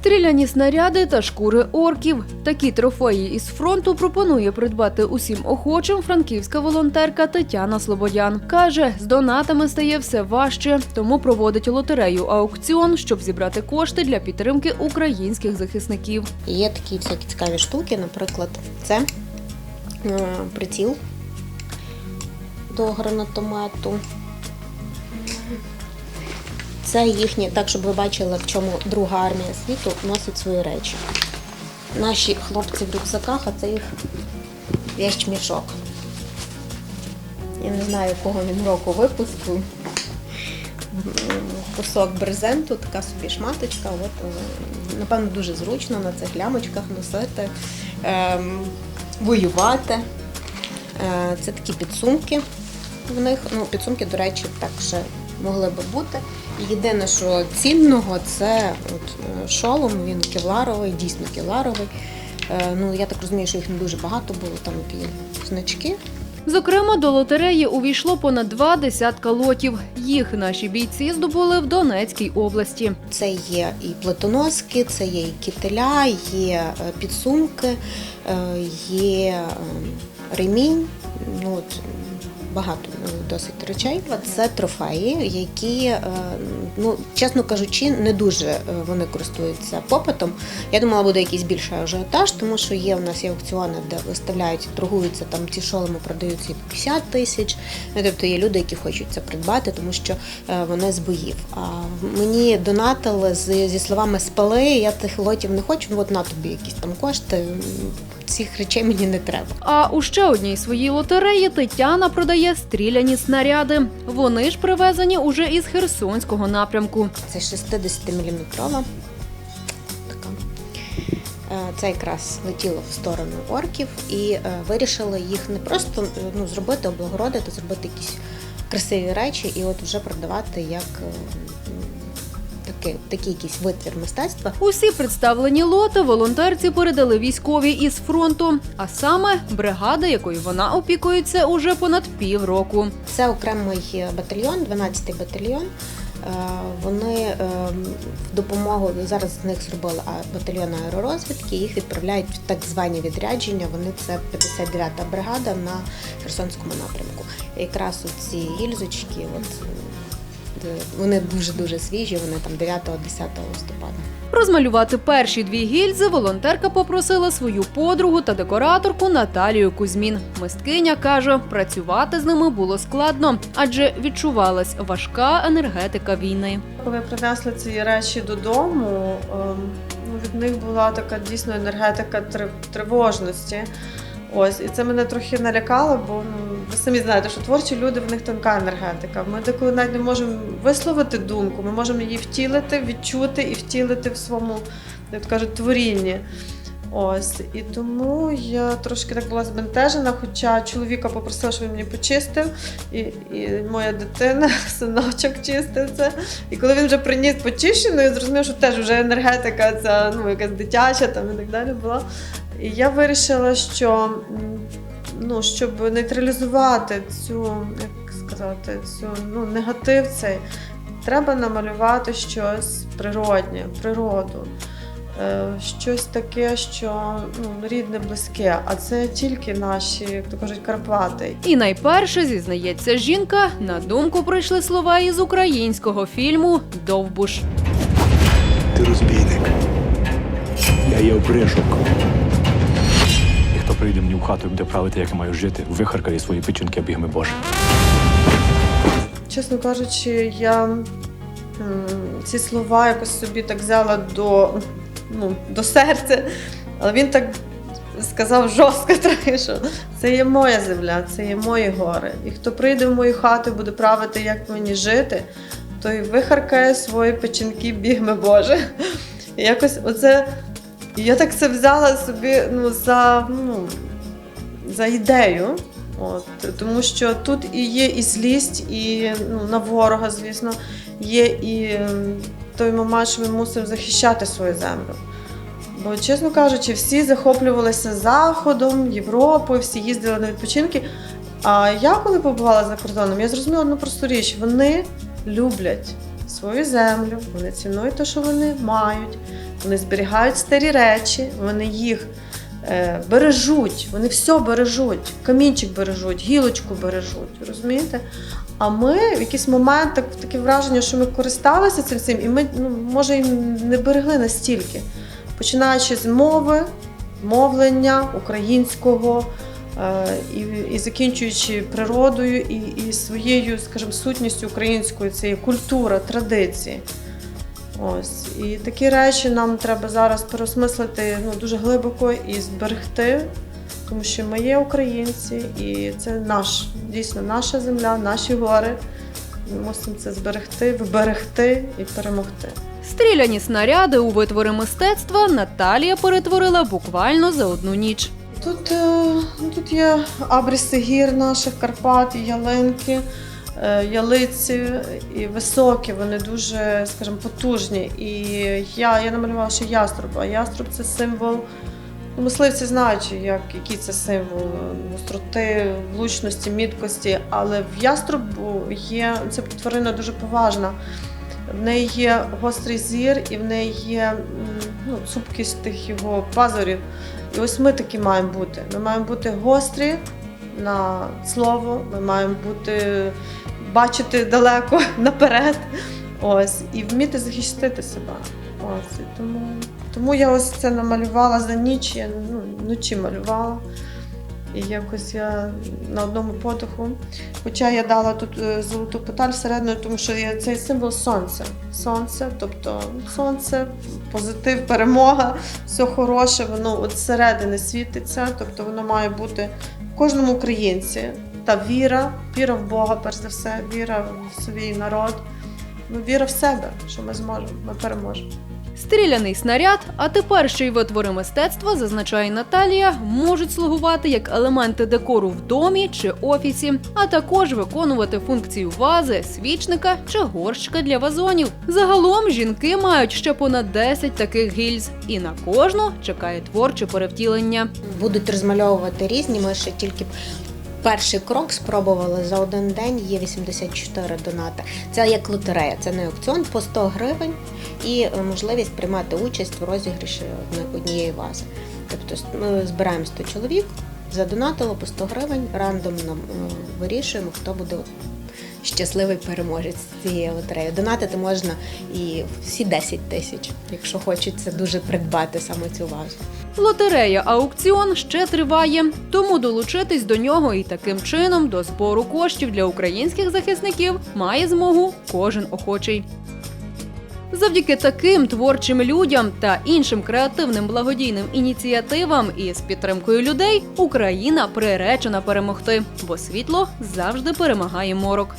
Стріляні снаряди та шкури орків. Такі трофеї із фронту пропонує придбати усім охочим франківська волонтерка Тетяна Слободян. Каже, з донатами стає все важче, тому проводить лотерею аукціон, щоб зібрати кошти для підтримки українських захисників. Є такі всякі цікаві штуки, наприклад, це е, приціл до гранатомету. Це їхні, так щоб ви бачили, в чому друга армія світу носить свої речі. Наші хлопці в рюкзаках, а це їх вещмішок. Я не знаю, якого він року випуску. Кусок брезенту, така собі шматочка. От, е, напевно, дуже зручно на цих лямочках носити, ем, воювати. Е, Це такі підсумки в них. Ну, підсумки, до речі, так ще могли би бути. Єдине, що цінного, це от, е, шолом, він кевларовий, дійсно кевларовий. Е, Ну, я так розумію, що їх не дуже багато було, там от значки. Зокрема, до лотереї увійшло понад два десятка лотів. Їх наші бійці здобули в Донецькій області. Це є і плитоноски, це є і кителя, є е, підсумки, є е, ремінь. Ну, от, багато е, досить речей. Це трофеї, які, е, ну, чесно кажучи, не дуже е, вони користуються попитом. Я думала, буде якийсь більший ажіотаж, тому що є у нас є аукціони, де виставляють, торгуються там ці шоломи, продаються і по 50 тисяч. Ну, тобто є люди, які хочуть це придбати, тому що вони з боїв. А мені донатили зі словами спали, я тих лотів не хочу, ну от на тобі якісь там кошти. Цих речей мені не треба. А у ще одній своїй лотереї Тетяна продає стріляні снаряди. Вони ж привезені уже із Херсонського напрямку. Це 60 мм. Така. Е, Це якраз летіло в сторону орків і е, вирішили їх не просто е, ну, зробити, облагородити, зробити якісь красиві речі і от вже продавати як м, такий, якийсь витвір мистецтва. Усі представлені лоти волонтерці передали військові із фронту, а саме бригада, якою вона опікується уже понад півроку. Це окремий батальйон, 12-й батальйон. Е, Вони е, в допомогу зараз з них зробили батальйон аеророзвідки. Їх відправляють в так звані відрядження. Вони це 59-та бригада на Херсонському напрямку. Якраз ці гільзочки, от вони дуже дуже свіжі. Вони там 9-10 листопада. Розмалювати перші дві гільзи волонтерка попросила свою подругу та декораторку Наталію Кузьмін. Мисткиня каже, працювати з ними було складно, адже відчувалась важка енергетика війни. Коли принесли ці речі додому, ем, ну, від них була така дійсно енергетика три- тривожності. Ось, і це мене трохи налякало, бо ну, ви самі знаєте, що творчі люди в них тонка енергетика. Ми деколи навіть не можемо висловити думку, ми можемо її втілити, відчути і втілити в своєму, як кажуть, творінні. Ось, і тому я трошки так була збентежена, хоча чоловіка попросила, щоб він мені почистив, і, і моя дитина, синочок чистив це. І коли він вже приніс почищену, я зрозуміла, що теж вже енергетика ця ну, якась дитяча там і так далі була. І я вирішила, що ну, щоб нейтралізувати цю, як сказати, цю ну, негатив цей, треба намалювати щось природнє, природу. Е, Щось таке, що ну, рідне, близьке, а це тільки наші, як то кажуть, Карпати. І найперше зізнається жінка. На думку прийшли слова із українського фільму Довбуш. Ти розбійник. Я є опришок. І хто прийде мені в хату і буде правити, як я маю жити, вихаркає свої печінки бігми Боже. Чесно кажучи, я м, ці слова якось собі так взяла до, ну, до серця, але він так сказав жорстко трохи, що це є моя земля, це є мої гори. І хто прийде в мою хату і буде правити, як мені жити, той вихаркає свої печінки бігми Боже. І якось оце. Я так це взяла собі ну, за, ну, за ідею. От, тому що тут і є і злість, і ну, на ворога, звісно, є і ем, той момент, що ми мусимо захищати свою землю. Бо, чесно кажучи, всі захоплювалися Заходом, Європою, всі їздили на відпочинки. А я, коли побувала за кордоном, я зрозуміла одну просту річ: вони люблять свою землю, вони цінують те, що вони мають, вони зберігають старі речі, вони їх е, бережуть, вони все бережуть, камінчик бережуть, гілочку бережуть, розумієте? А ми в якийсь момент так, таке враження, що ми користалися цим всім, і ми ну, може і не берегли настільки. Починаючи з мови, мовлення українського е, і, і закінчуючи природою і, і своєю, скажімо, сутністю українською, це є культура, традиції. Ось. І такі речі нам треба зараз переосмислити ну, дуже глибоко і зберегти, тому що ми є українці, і це наш, дійсно наша земля, наші гори. Ми мусимо це зберегти, вберегти і перемогти. Стріляні снаряди у витвори мистецтва Наталія перетворила буквально за одну ніч. Тут, е, ну, тут є абріси гір наших Карпат, і ялинки, е, ялиці і високі, вони дуже, скажімо, потужні. І я, я намалювала ще яструба. Яструб це символ. Ну, Мисливці знають, як, який це символ гостроти, влучності, міткості, але в яструбу є це тварина дуже поважна. В неї є гострий зір, і в неї є ну, цупкість тих його пазурів. І ось ми такі маємо бути. Ми маємо бути гострі на слово, ми маємо бути бачити далеко наперед. Ось, і вміти захистити себе. Ось, тому, тому я ось це намалювала за ніч, я ну, вночі малювала. І якось я на одному подиху. Хоча я дала тут е, золоту петаль всередину, тому що є цей символ сонця. Сонце, тобто сонце, позитив, перемога, все хороше, воно от зсередини світиться, тобто воно має бути в кожному українці. Та віра, віра в Бога, перш за все, віра в свій народ, ну, віра в себе, що ми зможемо, ми переможемо. Стріляний снаряд, а тепер ще й витвори мистецтва, зазначає Наталія, можуть слугувати як елементи декору в домі чи офісі, а також виконувати функцію вази, свічника чи горщика для вазонів. Загалом жінки мають ще понад 10 таких гільз, і на кожну чекає творче перевтілення. Будуть розмальовувати різні. Ми ще тільки перший крок спробували за один день. Є 84 донати. Це як лотерея, це не аукціон по 100 гривень і е, можливість приймати участь в розіграші однієї вази. Тобто ми збираємо 100 чоловік, задонатило по 100 гривень, рандомно е, вирішуємо, хто буде щасливий переможець цієї лотереї. Донатити можна і всі 10 тисяч, якщо хочеться дуже придбати саме цю вазу. Лотерея аукціон ще триває, тому долучитись до нього і таким чином до збору коштів для українських захисників має змогу кожен охочий. Завдяки таким творчим людям та іншим креативним благодійним ініціативам і з підтримкою людей Україна приречена перемогти, бо світло завжди перемагає морок.